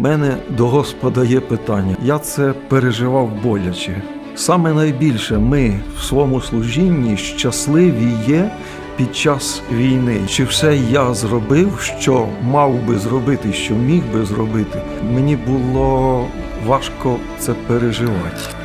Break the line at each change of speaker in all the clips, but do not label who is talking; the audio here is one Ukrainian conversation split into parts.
мене до Господа є питання. Я це переживав боляче. Саме найбільше ми в своєму служінні щасливі є під час війни. Чи все я зробив, що мав би зробити, що міг би зробити? Мені було важко це переживати.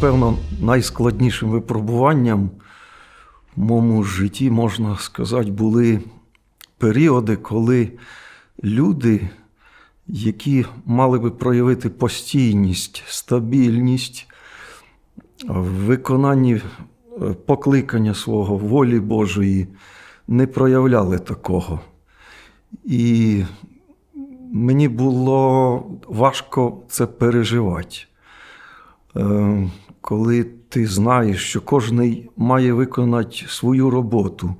Напевно, найскладнішим випробуванням в моєму житті, можна сказати, були періоди, коли люди, які мали би проявити постійність, стабільність в виконанні е, покликання свого волі Божої, не проявляли такого. І мені було важко це переживати. Коли ти знаєш, що кожний має виконати свою роботу,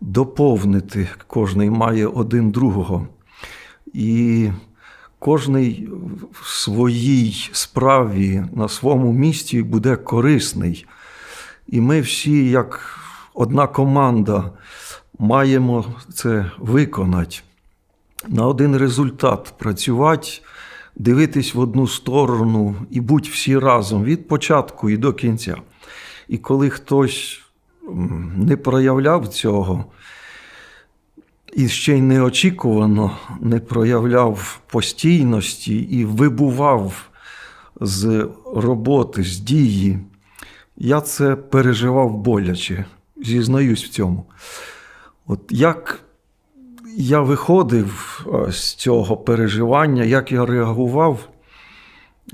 доповнити, кожний має один другого. І кожний в своїй справі на своєму місці буде корисний. І ми всі, як одна команда, маємо це виконати на один результат працювати, дивитись в одну сторону і бути всі разом від початку і до кінця. І коли хтось не проявляв цього, і ще й неочікувано не проявляв постійності і вибував з роботи, з дії, я це переживав боляче, зізнаюсь в цьому. От як я виходив е, з цього переживання, як я реагував,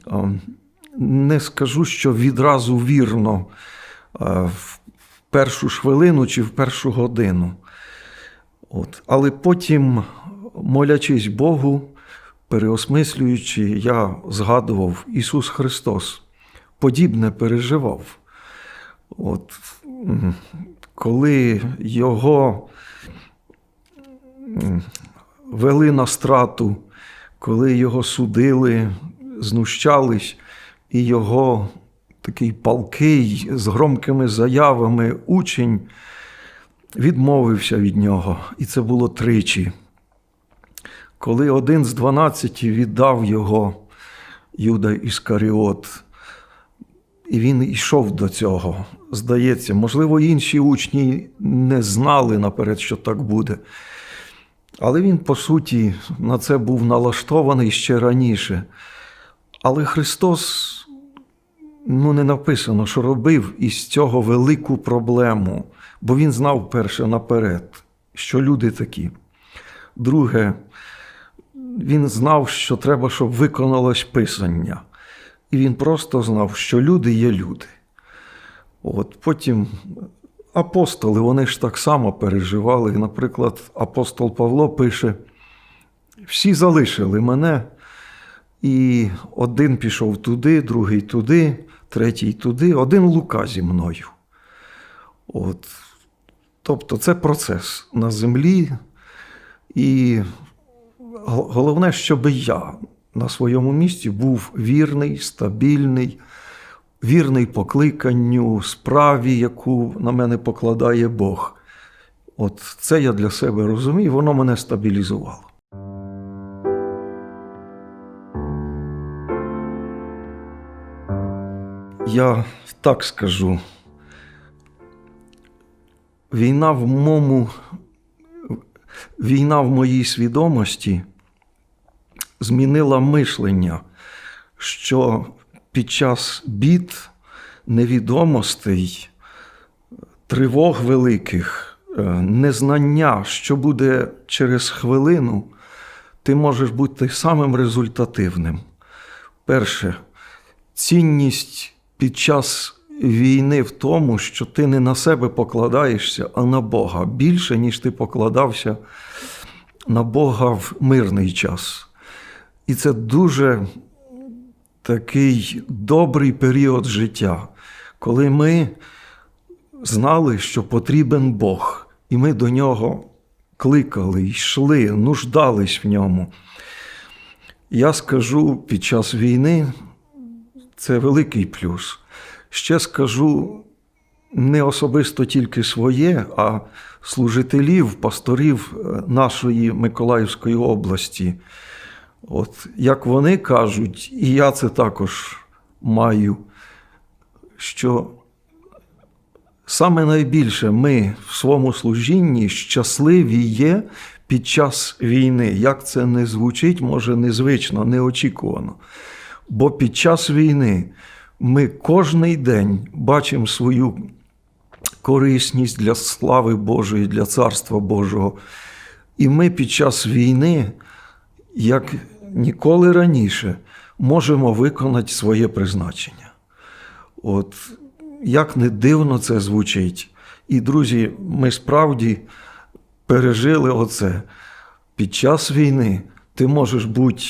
е, не скажу, що відразу вірно е, в першу хвилину чи в першу годину. От. Але потім, молячись Богу, переосмислюючи, я згадував Ісус Христос, подібне переживав. От, коли Його вели на страту, коли його судили, знущались, і його такий палкий з громкими заявами учень відмовився від нього. І це було тричі. Коли один з дванадцяти віддав його Юда Іскаріот, і він йшов до цього. Здається, можливо, інші учні не знали наперед, що так буде. Але він, по суті, на це був налаштований ще раніше. Але Христос, ну, не написано, що робив із цього велику проблему, бо Він знав перше наперед, що люди такі. Друге, він знав, що треба, щоб виконалось Писання. І він просто знав, що люди є люди. От Потім апостоли, вони ж так само переживали. Наприклад, апостол Павло пише: всі залишили мене, і один пішов туди, другий туди, третій туди, один лука зі мною. От. Тобто це процес на землі. І головне, щоб я на своєму місці був вірний, стабільний, вірний покликанню, справі, яку на мене покладає Бог. От це я для себе розумію, воно мене стабілізувало. Я так скажу. Війна в моєму, війна в моїй свідомості змінила мишлення, що під час бід, невідомостей, тривог великих, е, незнання, що буде через хвилину, ти можеш бути самим результативним. Перше, цінність під час війни в тому, що ти не на себе покладаєшся, а на Бога більше, ніж ти покладався на Бога в мирний час. І це дуже такий добрий період життя, коли ми знали, що потрібен Бог, і ми до нього кликали, йшли, нуждались в ньому. Я скажу під час війни це великий плюс. Ще скажу не особисто тільки своє, а служителів, пасторів е, нашої Миколаївської області. От як вони кажуть, і я це також маю, що саме найбільше ми в своєму служінні щасливі є під час війни. Як це не звучить, може незвично, неочікувано. Бо під час війни ми кожний день бачимо свою корисність для слави Божої, для Царства Божого. І ми під час війни, як ніколи раніше, можемо виконати своє призначення. От як не дивно це звучить. І, друзі, ми справді пережили оце. Під час війни ти можеш бути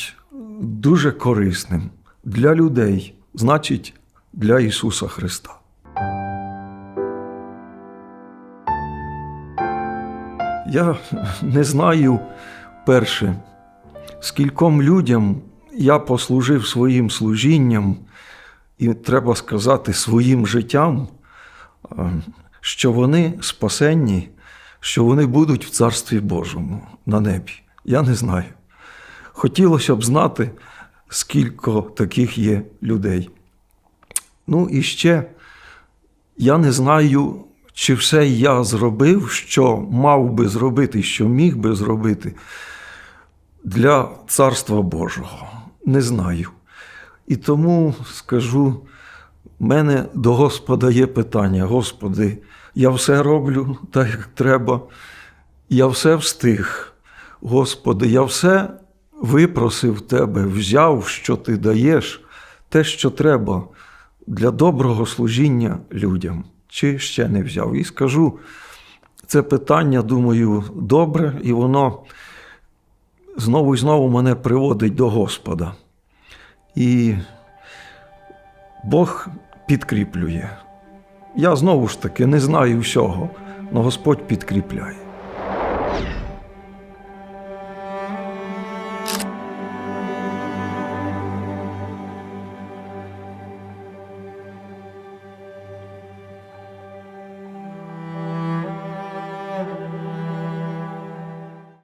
дуже корисним для людей, значить, для Ісуса Христа. Я не знаю перше, скільком людям я послужив своїм служінням, і треба сказати, своїм життям, е, що вони спасенні, що вони будуть в Царстві Божому на небі. Я не знаю. Хотілося б знати, скільки таких є людей. Ну і ще я не знаю, чи все я зробив, що мав би зробити, що міг би зробити для Царства Божого. Не знаю. І тому скажу, в мене до Господа є питання: Господи, я все роблю так, як треба, я все встиг. Господи, я все випросив Тебе, взяв, що Ти даєш, те, що треба для доброго служіння людям, чи ще не взяв. І скажу, це питання, думаю, добре, і воно знову і знову мене приводить до Господа. І Бог підкріплює. Я знову ж таки не знаю всього, але Господь підкріпляє.